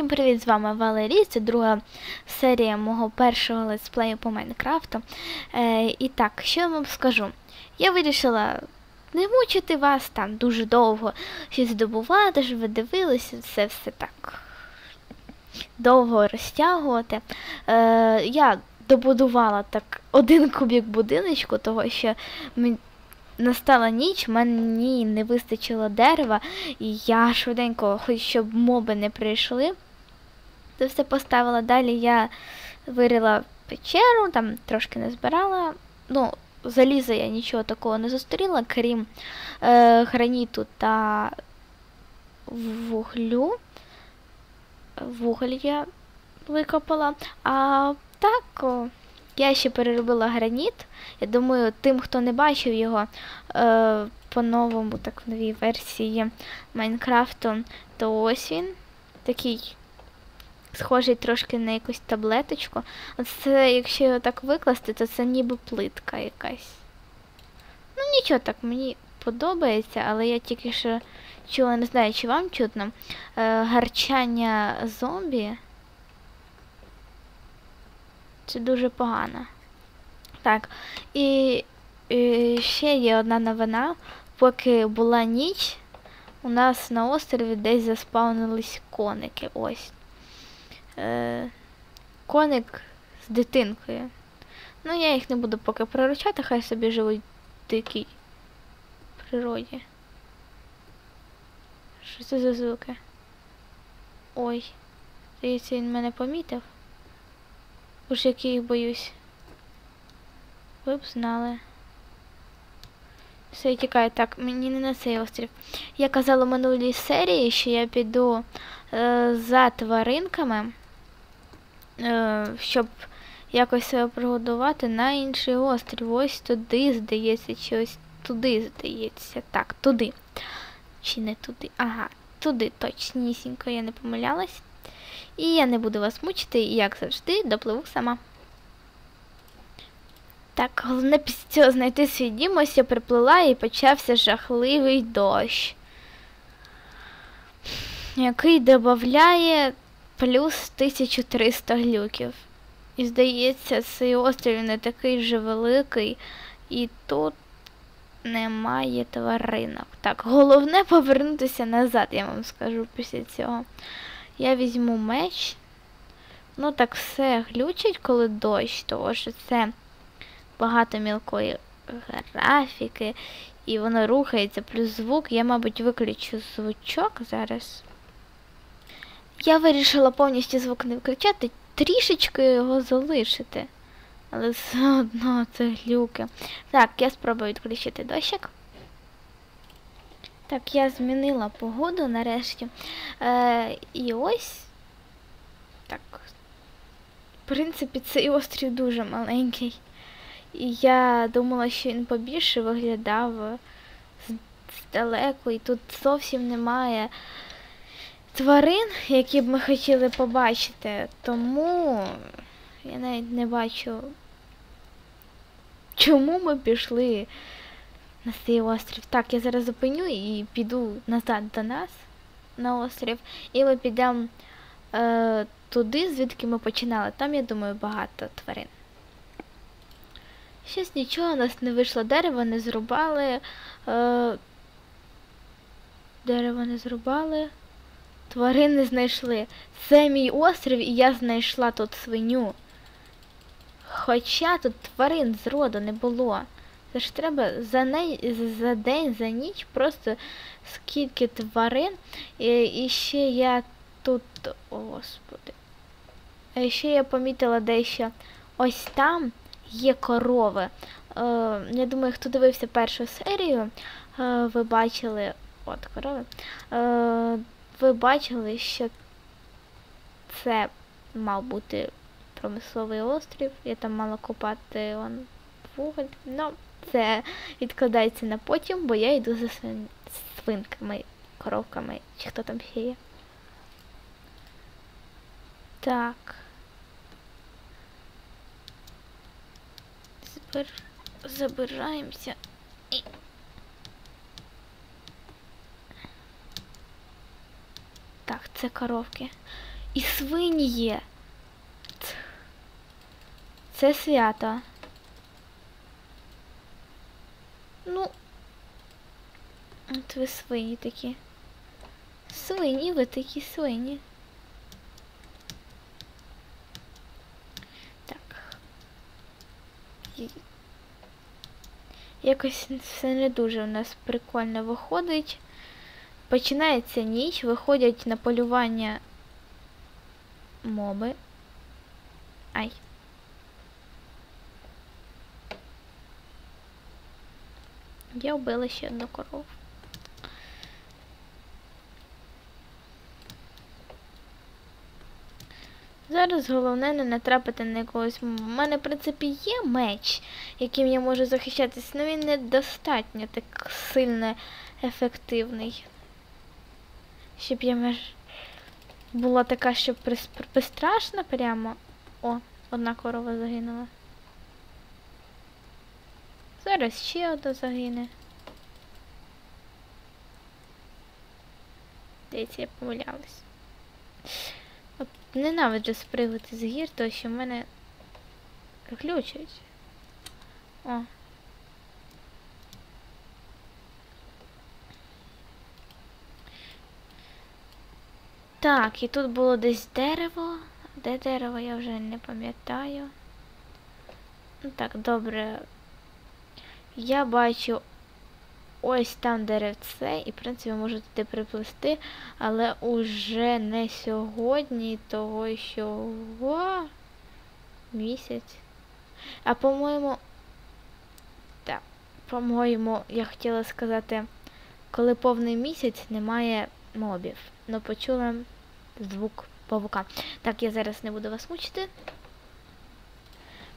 Всім привіт, з вами Валерій. Це друга серія мого першого летсплею по Майнкрафту. Е, і так, що я вам скажу? Я вирішила не мучити вас там дуже довго щось здобувати, щоб ви дивилися, це все так довго розтягувати. Е, я добудувала так один кубік будиночку, того що настала ніч, мені не вистачило дерева, і я швиденько, хоч щоб моби не прийшли, це все поставила. Далі я вирила печеру, там трошки не збирала. Ну, заліза я нічого такого не зустріла, крім е, граніту та вуглю. Вуголь я викопала. А так, о, я ще переробила граніт. Я думаю, тим, хто не бачив його е, по-новому, так в новій версії Майнкрафту, то ось він такий схожий трошки на якусь таблеточку. Оце, якщо його так викласти, то це ніби плитка якась. Ну, нічого так, мені подобається, але я тільки що чула, не знаю, чи вам чутно, е, гарчання зомбі. Це дуже погано. Так, і, і ще є одна новина. Поки була ніч, у нас на острові десь заспавнились коники. Ось. Е, Коник з дитинкою. Ну, я їх не буду поки приручати, хай собі живуть дикій природі. Що це за звуки? Ой, здається, він мене помітив. Уж як я їх боюсь. Ви б знали. Все, я тікаю. Так, мені не на цей острів. Я казала в минулій серії, що я піду е, за тваринками, щоб якось себе пригодувати на інший острів. Ось туди, здається, чи ось туди, здається. Так, туди. Чи не туди? Ага, туди точнісінько, я не помилялась. І я не буду вас мучити, і як завжди, допливу сама. Так, головне після цього знайти свій дім, ось я приплила і почався жахливий дощ, який додає плюс 1300 глюків. І здається, цей острів не такий вже великий, і тут немає тваринок. Так, головне повернутися назад, я вам скажу після цього. Я візьму меч. Ну так все глючить, коли дощ, тому що це багато мілкої графіки, і воно рухається, плюс звук. Я, мабуть, виключу звучок зараз. Я вирішила повністю звук не виключати, трішечки його залишити. Але все одно це глюки. Так, я спробую відключити дощик. Так, я змінила погоду нарешті. Е, І ось. Так. В принципі, цей острів дуже маленький. І я думала, що він побільше виглядав здалеку, і тут зовсім немає тварин, які б ми хотіли побачити. Тому я навіть не бачу, чому ми пішли на цей острів. Так, я зараз зупиню і піду назад до нас на острів. І ми підемо е, туди, звідки ми починали. Там, я думаю, багато тварин. Щось нічого, у нас не вийшло дерево, не зрубали. Е, дерево не зрубали. Тварин не знайшли. Це мій острів, і я знайшла тут свиню. Хоча тут тварин зроду не було. Це ж треба за не... за день, за ніч просто скільки тварин. І, і ще я тут. О, Господи. І ще я помітила дещо ось там є корови. Е, я думаю, хто дивився першу серію, е, ви бачили. От корови. Е, ви бачили, що це мав бути промисловий острів. Я там мала купати он вуголь. Ну, це відкладається на потім, бо я йду за свин... свинками, коровками, чи хто там ще є. Так. Забираємося. І... Так, це коровки. І свині є. Це свято. Ну. От ви свині такі. Свині, ви такі свині. Так. Якось все не дуже у нас прикольно виходить. Починається ніч, виходять на полювання моби. Ай. Я вбила ще одну корову. Зараз головне не натрапити на якогось. У мене, в принципі, є меч, яким я можу захищатись, але він недостатньо так сильно ефективний. Щоб я меж... була така, прис- безстрашна прямо. О, одна корова загинула. Зараз ще одна загине. Дивіться, я помилялась. От ненавиджу спригати з гір, тому що в мене глючать. О. Так, і тут було десь дерево. Де дерево, я вже не пам'ятаю. Ну так, добре. Я бачу ось там деревце, і в принципі можу туди приплисти, але уже не сьогодні, того що Ва! місяць. А по-моєму. Так, по-моєму, я хотіла сказати, коли повний місяць немає мобів. Ну, почула звук павука. Так, я зараз не буду вас мучити.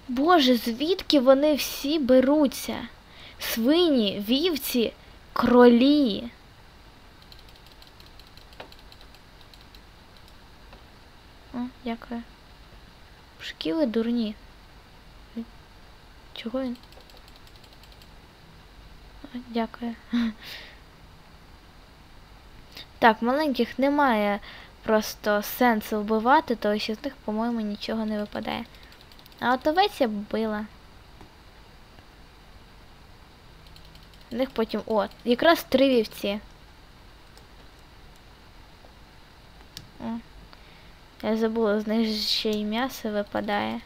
Боже, звідки вони всі беруться? Свині, вівці, кролі. О, дякую. Шкіли дурні. Чого він? О, дякую. Так, маленьких немає просто сенсу вбивати, тому що з них, по-моєму, нічого не випадає. А от овець я б била. Них потім... О, якраз три вівці. О. Я забула, з них ще й м'ясо випадає.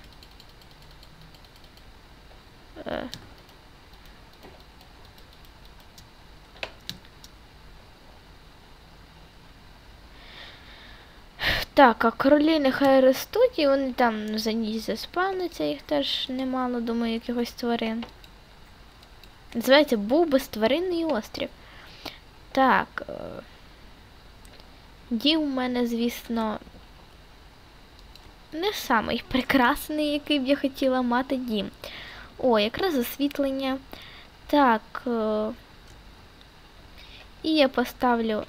Е. Так, а королі нехай ростуть, і вони там за ніч заспавняться, їх теж немало, думаю, якихось тварин. Називається був безтваринний острів. Так. е, Дім у мене, звісно, не самий прекрасний, який б я хотіла мати дім. О, якраз освітлення. Так. е, І я поставлю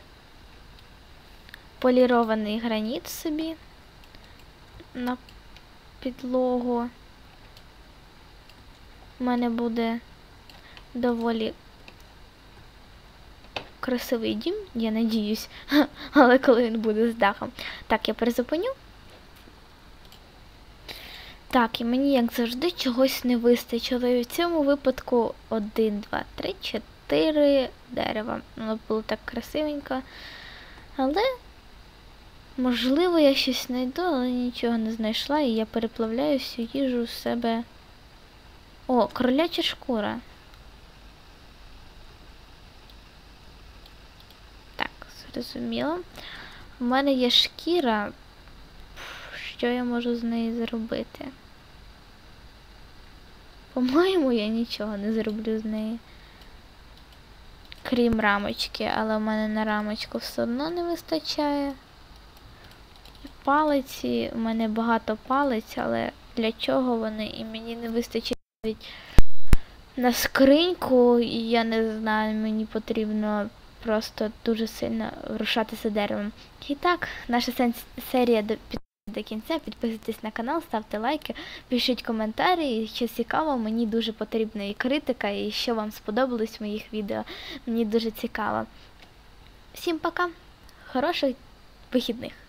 полірований граніт собі на підлогу. У мене буде доволі красивий дім, я надіюсь, але коли він буде з дахом. Так, я призупиню. Так, і мені, як завжди, чогось не вистачило. І в цьому випадку 1, 2, 3, 4 дерева. Воно було так красивенько. Але, можливо, я щось знайду, але нічого не знайшла, і я переплавляю всю їжу з себе. О, кроляча шкура. Так, зрозуміло. У мене є шкіра. Що я можу з неї зробити? По-моєму, я нічого не зроблю з неї. Крім рамочки, але в мене на рамочку все одно не вистачає. Палиці, у мене багато палиць, але для чого вони? І мені не вистачить навіть на скриньку, і я не знаю, мені потрібно просто дуже сильно рушатися деревом. І так, наша серія до, до кінця. Підписуйтесь на канал, ставте лайки, пишіть коментарі. Що цікаво, мені дуже потрібна і критика, і що вам сподобалось в моїх відео. Мені дуже цікаво. Всім пока! Хороших вихідних!